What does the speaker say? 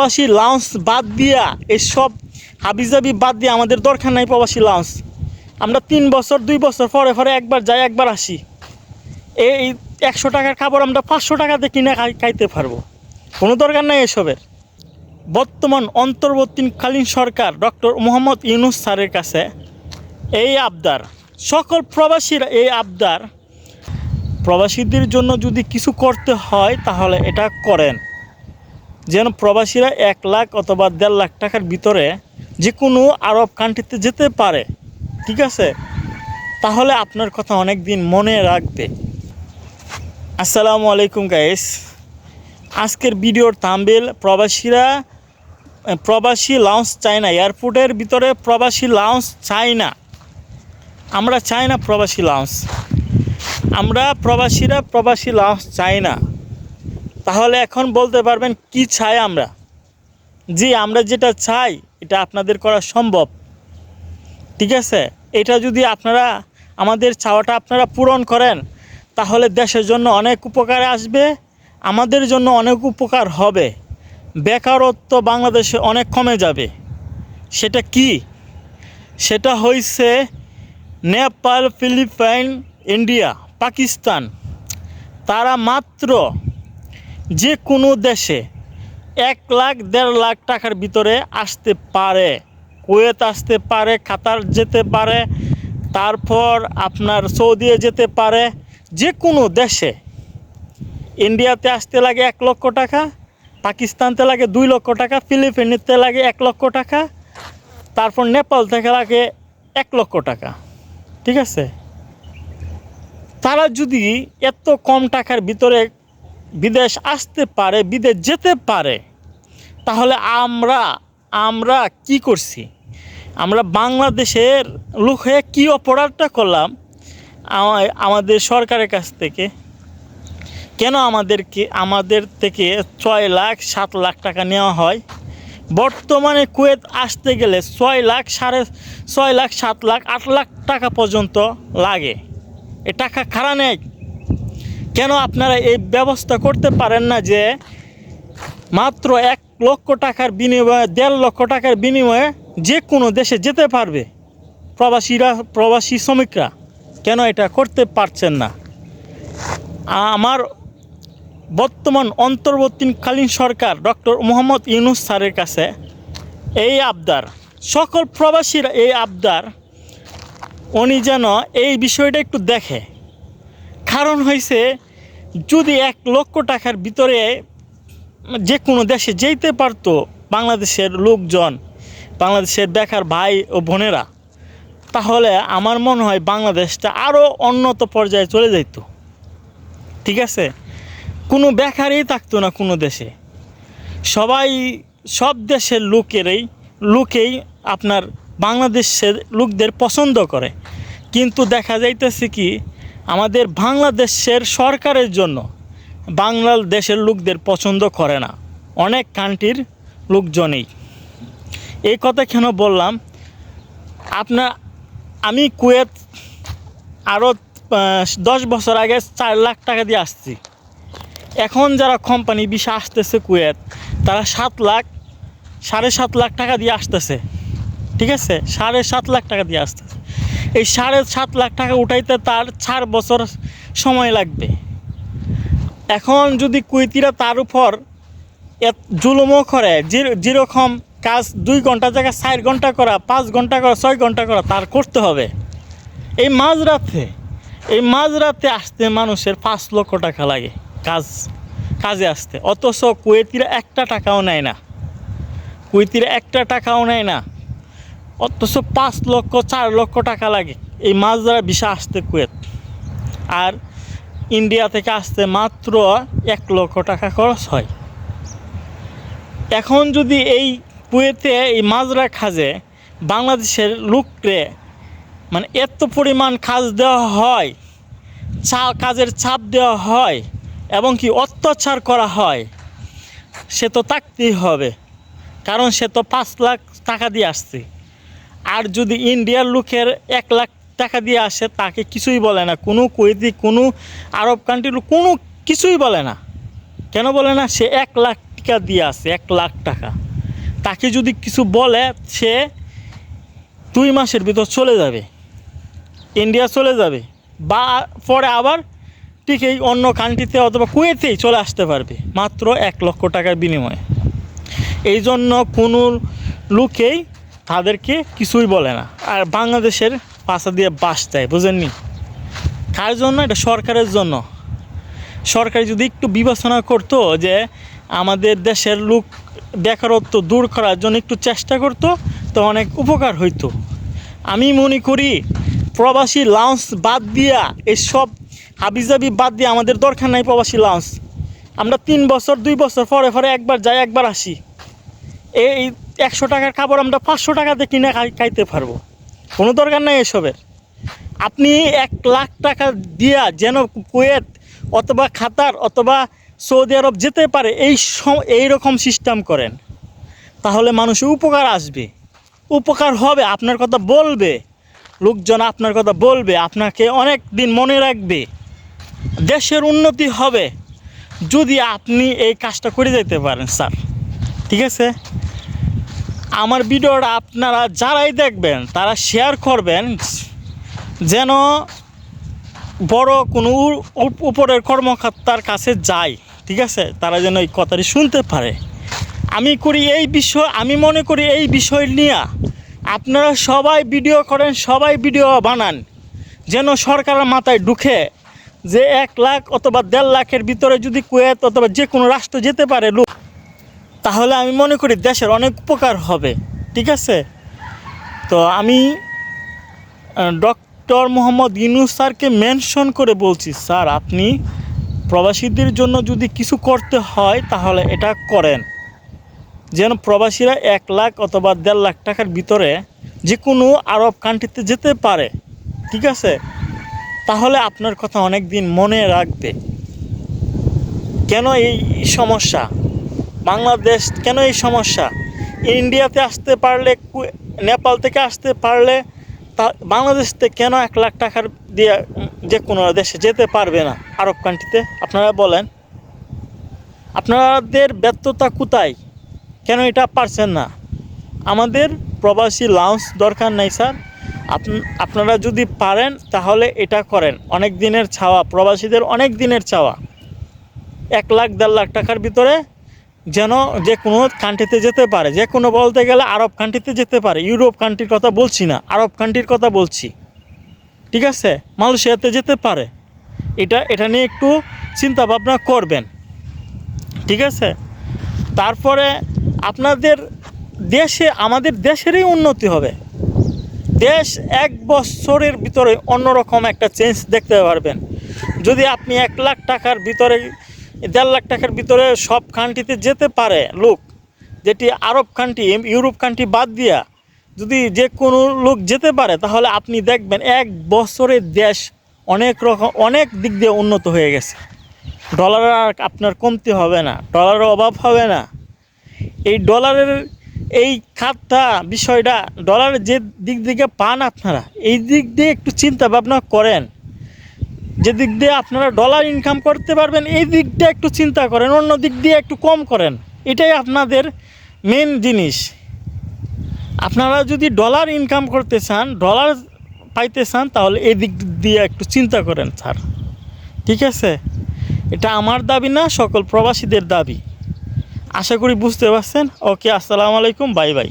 প্রবাসী লাউন্স বাদ দিয়া, এসব হাবিজাবি বাদ দিয়ে আমাদের দরকার নাই প্রবাসী লাউন্স আমরা তিন বছর, দুই বছর পরে পরে একবার যাই, একবার আসি। এই একশো টাকার খাবার আমরা পাঁচশো টাকাতে কিনে খাই, খাইতে পারব। কোনো দরকার নাই এসবের। বর্তমান অন্তর্বর্তীকালীন সরকার ডক্টর মোহাম্মদ ইউনুস স্যারের কাছে এই আবদার। সকল প্রবাসীর এই আবদার, প্রবাসীদের জন্য যদি কিছু করতে হয় তাহলে এটা করেন। যেন প্রবাসীরা এক লাখ অথবা দেড় লাখ টাকার ভিতরে যে কোনো আরব কান্ট্রিতে যেতে পারে, ঠিক আছে? তাহলে আপনার কথা অনেক দিন মনে রাখবে। আসসালামু আলাইকুম গাইস আজকের ভিডিওর তাম্বেল প্রবাসীরা প্রবাসী লাউঞ্জ চাই না এয়ারপোর্টের ভিতরে প্রবাসী লাউঞ্জ চাই না। আমরা চাই না প্রবাসী লাউঞ্জ আমরা প্রবাসীরা প্রবাসী লাউঞ্জ চাই না। তাহলে এখন বলতে পারবেন কি চাই আমরা? জি, আমরা যেটা চাই, এটা আপনাদের করা সম্ভব। ঠিক আছে? এটা যদি আপনারা, আমাদের চাওয়াটা আপনারা পূরণ করেন, তাহলে দেশের জন্য অনেক উপকার আসবে, আমাদের জন্য অনেক উপকার হবে। বেকারত্ব বাংলাদেশে অনেক কমে যাবে। সেটা কি? সেটা হয়েছে নেপাল, ফিলিপাইন, ইন্ডিয়া, পাকিস্তান। তারা মাত্র যে কোনো দেশে এক লাখ দেড় লাখ টাকার ভিতরে আসতে পারে, কুয়েত আসতে পারে, কাতার যেতে পারে, তারপর আপনার সৌদিয়ে যেতে পারে, যে কোনো দেশে। ইন্ডিয়াতে আসতে লাগে এক লক্ষ টাকা, পাকিস্তানতে লাগে দুই লক্ষ টাকা, ফিলিপিনেতে লাগে এক লক্ষ টাকা, তারপর নেপাল থেকে লাগে এক লক্ষ টাকা। ঠিক আছে? তারা যদি এত কম টাকার ভিতরে বিদেশ আসতে পারে, বিদেশ যেতে পারে, তাহলে আমরা আমরা কি করছি? আমরা বাংলাদেশের লোক হয়ে কী অপরাধটা করলাম? আমা- আমাদের সরকারের কাছ থেকে। কেন আমাদেরকে, আমাদের থেকে ছয় লাখ, সাত লাখ টাকা নেওয়া হয়? বর্তমানে কুয়েত আসতে গেলে ছয় লাখ সাড়ে, ছয় লাখ, সাত লাখ, আট লাখ টাকা পর্যন্ত লাগে। এ টাকা খারা নেই কেন আপনারা এই ব্যবস্থা করতে পারেন না যে মাত্র এক লক্ষ টাকার বিনিময়ে, দেড় লক্ষ টাকার বিনিময়ে যে কোনো দেশে যেতে পারবে প্রবাসীরা, প্রবাসী শ্রমিকরা? কেন এটা করতে পারছেন না? আমার বর্তমান অন্তর্বর্তীকালীন সরকার ডক্টর মোহাম্মদ ইউনুস স্যারের কাছে এই আবদার। সকল প্রবাসীরা এই আবদার, উনি যেন এই বিষয়টা একটু দেখে। কারণ হয়েছে যদি এক লক্ষ টাকার ভিতরে যে কোনো দেশে যেতে পারতো বাংলাদেশের লোকজন, বাংলাদেশের বেকার ভাই ও বোনেরা, তাহলে আমার মনে হয় বাংলাদেশটা আরও উন্নত পর্যায়ে চলে যেত ঠিক আছে? কোনো বেকারই থাকতো না কোনো দেশে। সবাই, সব দেশের লোকেরই, লোকেই আপনার বাংলাদেশের লোকদের পছন্দ করে। কিন্তু দেখা যাইতেছে কি আমাদের বাংলাদেশের সরকারের জন্য বাংলাদেশের লোকদের পছন্দ করে না। অনেক কান্ট্রির লোকজনেই। এই কথা কেন বললাম? আপনার আমি কুয়েত আরও দশ বছর আগে চার লাখ টাকা দিয়ে আসছি। এখন যারা কোম্পানি বিষে আসতেছে কুয়েত, তারা সাত লাখ, সাড়ে সাত লাখ টাকা দিয়ে আসতেছে। ঠিক আছে? সাড়ে সাত লাখ টাকা দিয়ে আসতেছে। এই সাড়ে সাত লাখ টাকা উঠাইতে তার চার বছর সময় লাগবে। এখন যদি কুয়েতিরা তার উপর জুলুমও করে যেরকম কাজ দুই ঘণ্টা জায়গায় চার ঘণ্টা করা, পাঁচ ঘণ্টা করা, ছয় ঘণ্টা করা, তার করতে হবে। এই মাঝরাতে এই মাঝরাতে আসতে মানুষের পাঁচ লক্ষ টাকা লাগে কাজ, কাজে আসতে। অথচ কুয়েতিরা একটা টাকাও নেয় না। কুয়েতিরা একটা টাকাও নেয় না। অথচ পাঁচ লক্ষ, চার লক্ষ টাকা লাগে। এই মাঝরা বিষা আসতে কুয়েত। আর ইন্ডিয়া থেকে আসতে মাত্র এক লক্ষ টাকা খরচ হয়। এখন যদি এই কুয়েতে এই মাজরা খাজে বাংলাদেশের লোকরে মানে এত পরিমাণ কাজ দেওয়া হয়, চা কাজের চাপ দেওয়া হয় এবং কি অত্যাচার করা হয়, সে তো থাকতেই হবে। কারণ সে তো পাঁচ লাখ টাকা দিয়ে আসছে। আর যদি ইন্ডিয়ার লোকের এক লাখ টাকা দিয়ে আসে, তাকে কিছুই বলে না। কোনো কুয়েতি, কোনো আরব কান্ট্রির কোনো কিছুই বলে না। কেন বলে না? সে এক লাখ টাকা দিয়ে আসে, এক লাখ টাকা। তাকে যদি কিছু বলে, সে দুই মাসের ভিতর চলে যাবে। ইন্ডিয়া চলে যাবে। বা পরে আবার ঠিক এই অন্য কান্ট্রিতে অথবা কুয়েতেই চলে আসতে পারবে, মাত্র এক লক্ষ টাকার বিনিময়ে। এই জন্য কোনো লোকেই তাদেরকে কিছুই বলে না। আর বাংলাদেশের পাশা দিয়ে বাস দেয়, বুঝেননি? কার জন্য? এটা সরকারের জন্য। সরকার যদি একটু বিবেচনা করতো যে আমাদের দেশের লোক বেকারত্ব দূর করার জন্য একটু চেষ্টা করতো, তো অনেক উপকার হইতো। আমি মনে করি প্রবাসী লাউন্স বাদ দিয়া এসব হাবিজাবি বাদ দিয়ে আমাদের দরকার নাই প্রবাসী লাউন্স আমরা তিন বছর, দুই বছর পরে পরে একবার যাই, একবার আসি। এই একশো টাকার কাপড় আমরা পাঁচশো টাকাতে কিনে খাইতে পারব। কোনো দরকার নাই এসবের। আপনি এক লাখ টাকা দিয়া যেন কুয়েত অথবা খাতার অথবা সৌদি আরব যেতে পারে, এই এই রকম সিস্টেম করেন। তাহলে মানুষের উপকার আসবে। উপকার হবে, আপনার কথা বলবে। লোকজন আপনার কথা বলবে, আপনাকে অনেক দিন মনে রাখবে। দেশের উন্নতি হবে। যদি আপনি এই কাজটা করে যেতে পারেন, স্যার। ঠিক আছে? আমার ভিডিওটা আপনারা যারাই দেখবেন, তারা শেয়ার করবেন যেন বড় কোনো উপরের কর্মকর্তার কাছে যায় ঠিক আছে? তারা যেন এই কথাটি শুনতে পারে। আমি করি এই বিষয়, আমি মনে করি এই বিষয় নিয়ে আপনারা সবাই ভিডিও করেন, সবাই ভিডিও বানান, যেন সরকারের মাথায় ঢুকে যে এক লাখ অথবা দেড় লাখের ভিতরে যদি কুয়েত অথবা যে কোনো রাষ্ট্র যেতে পারে, লোক তাহলে আমি মনে করি দেশের অনেক উপকার হবে, ঠিক আছে? তো আমি ডক্টর মোহাম্মদ ইউনুস স্যারকে মেনশন করে বলছি, স্যার, আপনি প্রবাসীদের জন্য যদি কিছু করতে হয়, তাহলে এটা করেন। যেন প্রবাসীরা এক লাখ অথবা দেড় লাখ টাকার ভিতরে যে কোনো আরব কান্ট্রিতে যেতে পারে, ঠিক আছে? তাহলে আপনার কথা অনেক দিন মনে রাখবে। কেন এই সমস্যা? বাংলাদেশ কেন এই সমস্যা? ইন্ডিয়াতে আসতে পারলে নেপাল থেকে আসতে পারলে তা বাংলাদেশ থেকে কেন এক লাখ টাকার দিয়ে যে কোনো দেশে যেতে পারবে না আরব কান্ট্রিতে আপনারা বলেন। আপনাদের ব্যর্থতা কোথায়? কেন এটা পারছেন না? আমাদের প্রবাসী লাউন্স দরকার নাই, স্যার। আপ- আপনারা যদি পারেন, তাহলে এটা করেন। অনেক দিনের ছাওয়া, প্রবাসীদের অনেক দিনের ছাওয়া। এক লাখ, দেড় লাখ টাকার ভিতরে যেন যে কোনো কান্ট্রিতে যেতে পারে, যে কোনো বলতে গেলে আরব কান্ট্রিতে যেতে পারে, ইউরোপ কান্ট্রির কথা বলছি না, আরব কান্ট্রির কথা বলছি। ঠিক আছে? মালয়েশিয়াতে যেতে পারে। এটা এটা নিয়ে একটু চিন্তা ভাবনা করবেন। ঠিক আছে? তারপরে আপনাদের দেশে, আমাদের দেশেরই উন্নতি হবে। দেশ এক বছরের ভিতরে অন্যরকম একটা চেঞ্জ দেখতে পারবেন। যদি আপনি এক লাখ টাকার ভিতরে দেড় লাখ টাকার ভিতরে সব কান্ট্রিতে যেতে পারে লোক। যেটি আরব কান্ট্রি ইউরোপ কান্ট্রি বাদ দিয়া যদি যে কোনো লোক যেতে পারে, তাহলে আপনি দেখবেন এক বছরের দেশ অনেক রকম, অনেক দিক দিয়ে উন্নত হয়ে গেছে। ডলারের আর আপনার কমতি হবে না ডলারের অভাব হবে না। এই ডলারের এই খাতটা, বিষয়টা ডলারের যে দিক থেকে পান আপনারা, এই দিক দিয়ে একটু চিন্তা ভাবনা করেন। যে দিক দিয়ে আপনারা ডলার ইনকাম করতে পারবেন, এই দিক দিয়ে একটু চিন্তা করেন, অন্য দিক দিয়ে একটু কম করেন। এটাই আপনাদের মেন জিনিস। আপনারা যদি ডলার ইনকাম করতে চান ডলার পাইতে চান, তাহলে এই দিক দিয়ে একটু চিন্তা করেন, স্যার। ঠিক আছে? এটা আমার দাবি না, সকল প্রবাসীদের দাবি। আশা করি বুঝতে পারছেন। ওকে, আসসালামু আলাইকুম, বাই বাই।